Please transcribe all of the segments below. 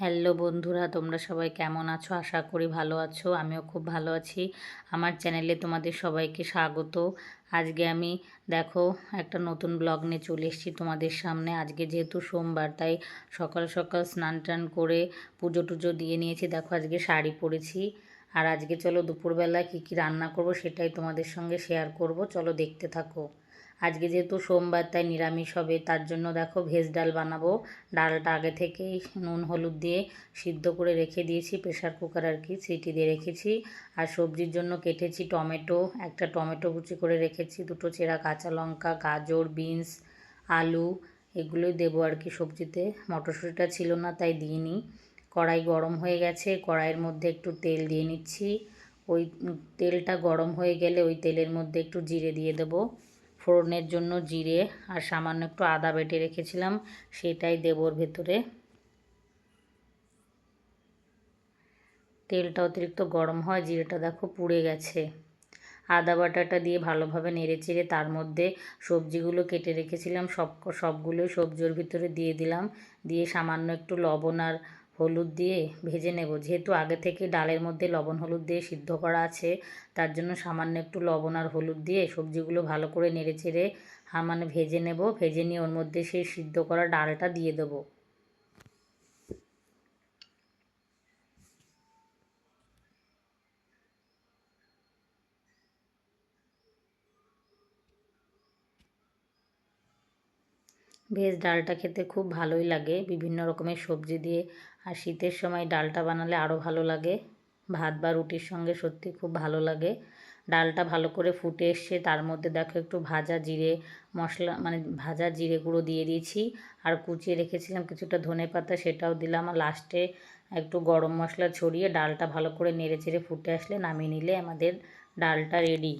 Hello বন্ধুরা, তোমরা সবাই কেমন আছো? আশা করি ভালো আছো, আমিও খুব ভালো আছি। আমার চ্যানেলে তোমাদের সবাইকে স্বাগত। আজকে আমি, দেখো, একটা নতুন ব্লগ নিয়ে চলে এসেছি তোমাদের সামনে। আজকে যেহেতু সোমবার, তাই সকাল সকাল স্নান টান করে পুজো টুজো দিয়ে নিয়েছি। দেখো, আজকে শাড়ি পরেছি। আর আজকে চলো দুপুরবেলা কী কী রান্না করব সেটাই তোমাদের সঙ্গে শেয়ার করব। চলো দেখতে থাকো। আজকে যেহেতু সোমবার, তাই নিরামিষ হবে। তার জন্য দেখো ভেজ ডাল বানাবো। ডালটা আগে থেকেই নুন, হলুদ দিয়ে সিদ্ধ করে রেখে দিয়েছি। প্রেশার কুকার আর কি, সিটি দিয়ে রেখেছি। আর সবজির জন্য কেটেছি টমেটো। একটা টমেটো কুচি করে রেখেছি। দুটো চেরা কাঁচা লঙ্কা, গাজর, বিনস, আলু, এগুলোই দেবো আর কি সবজিতে। মটরশুঁটিটা ছিল না, তাই দিইনি। কড়াই গরম হয়ে গেছে। কড়াইয়ের মধ্যে একটু তেল দিয়ে নিচ্ছি। ওই তেলটা গরম হয়ে গেলে ওই তেলের মধ্যে একটু জিরে দিয়ে দেবো। ফোড়নের জন্য জিরে আর সামান্য একটু আদা বেটে রেখেছিলাম, সেটাই দেবর ভেতরে। তেলটা অতিরিক্ত গরম হয়, জিরেটা দেখো পুড়ে গেছে। আদা বাটাটা দিয়ে ভালোভাবে নেড়ে চেড়ে তার মধ্যে সবজিগুলো কেটে রেখেছিলাম, সব, সবগুলোই সবজির ভিতরে দিয়ে দিলাম। দিয়ে সামান্য একটু লবণ আর হলুদ দিয়ে ভেজে নেব। যেহেতু আগে থেকে ডালের মধ্যে লবণ হলুদ দিয়ে সিদ্ধ করা আছে, তার জন্য সামান্য একটু লবণ আর হলুদ দিয়ে সবজিগুলো ভালো করে নেড়ে চেড়ে মানে ভেজে নেব। ভেজে নিয়ে ওর মধ্যে সেই সিদ্ধ করা ডালটা দিয়ে দেবো। ভেজ ডালটা খেতে খুব ভালোই লাগে। বিভিন্ন রকমের সবজি দিয়ে। আর শীতের সময় ডালটা বানালে আরও ভালো লাগে। ভাত বা রুটির সঙ্গে সত্যি খুব ভালো লাগে। ডালটা ভালো করে ফুটে এসছে, তার মধ্যে দেখো একটু ভাজা জিরে মশলা মানে ভাজা জিরে গুঁড়ো দিয়ে দিয়েছি। আর কুচিয়ে রেখেছিলাম কিছুটা ধনে পাতা, সেটাও দিলাম। আর লাস্টে একটু গরম মশলা ছড়িয়ে ডালটা ভালো করে নেড়ে চেড়ে ফুটে আসলে নামিয়ে নিলে আমাদের ডালটা রেডি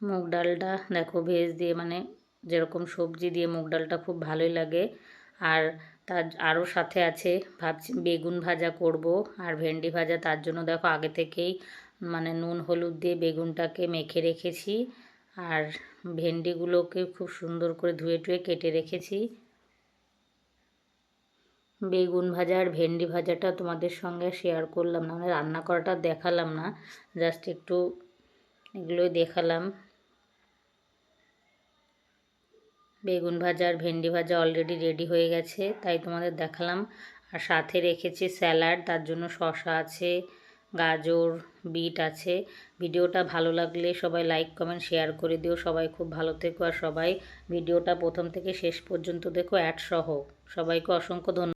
মুগ ডালটা দেখো ভেজ দিয়ে মানে যেরকম সবজি দিয়ে মুগ ডালটা খুব ভালোই লাগে। আর তার আরও সাথে আছে ভাবছি বেগুন ভাজা করব আর ভেন্ডি ভাজা। তার জন্য দেখো আগে থেকেই মানে নুন, হলুদ দিয়ে বেগুনটাকে মেখে রেখেছি। আর ভেন্ডিগুলোকে খুব সুন্দর করে ধুয়ে টুয়ে কেটে রেখেছি। বেগুন ভাজা আর ভেন্ডি ভাজাটা তোমাদের সঙ্গে শেয়ার করলাম না মানে রান্না করাটা দেখালাম না। জাস্ট একটু এগুলোই দেখালাম। বেগুন ভাজা আর ভেন্ডি ভাজা অলরেডি রেডি হয়ে গেছে, তাই তোমাদের দেখালাম। আর সাথে রেখেছি স্যালাড, তার জন্য শশা আছে, গাজর, বিট আছে। ভিডিওটা ভালো লাগলে সবাই লাইক কমেন্ট শেয়ার করে দিও। সবাই খুব ভালো থেকো আর সবাই ভিডিওটা প্রথম থেকে শেষ পর্যন্ত দেখো অ্যাড সহ। সবাইকে অসংখ্য ধন্যবাদ।